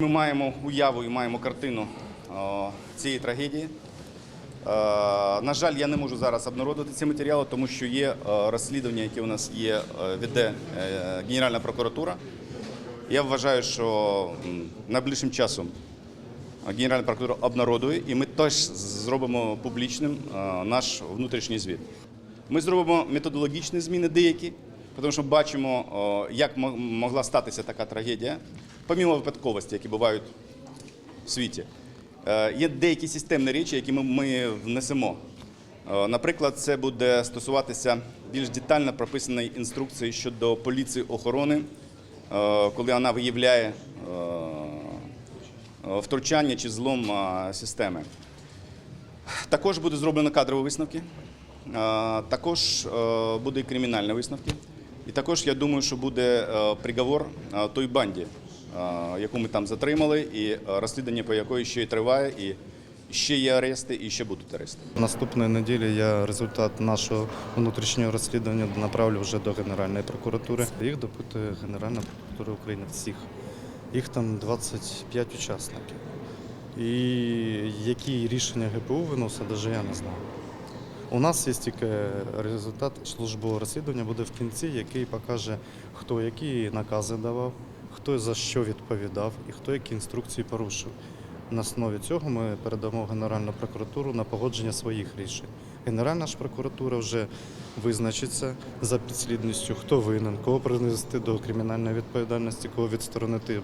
Ми маємо уяву і маємо картину цієї трагедії. Е, На жаль, я не можу зараз обнародувати ці матеріали, тому що є е, розслідування, яке у нас є, е, веде Генеральна прокуратура. Я вважаю, що найближчим часом Генеральна прокуратура обнародує, і ми теж зробимо публічним наш внутрішній звіт. Ми зробимо методологічні зміни деякі, тому що бачимо, як могла статися така трагедія, помімо випадковості, які бувають в світі. Е, Є деякі системні речі, які ми, внесемо. Е, Наприклад, це буде стосуватися більш детально прописаної інструкції щодо поліції охорони, е, коли вона виявляє втручання чи злом системи. Також буде зроблено кадрові висновки, також буде і кримінальні висновки. І також я думаю, що буде е, приговор е, той банді, е, яку ми там затримали, і розслідування по якої ще й триває, і ще є арешти, і ще будуть арешти. Наступної неділі я результат нашого внутрішнього розслідування направлю вже до Генеральної прокуратури. Їх допитує Генеральна прокуратура України всіх. Їх там 25 учасників. І які рішення ГПУ виносить, навіть я не знаю. У нас є тільки результат службового розслідування буде в кінці, який покаже, хто які накази давав, хто за що відповідав і хто які інструкції порушив. На основі цього ми передамо Генеральну прокуратуру на погодження своїх рішень. Генеральна ж прокуратура вже визначиться за підслідністю, хто винен, кого принести до кримінальної відповідальності, кого відсторонити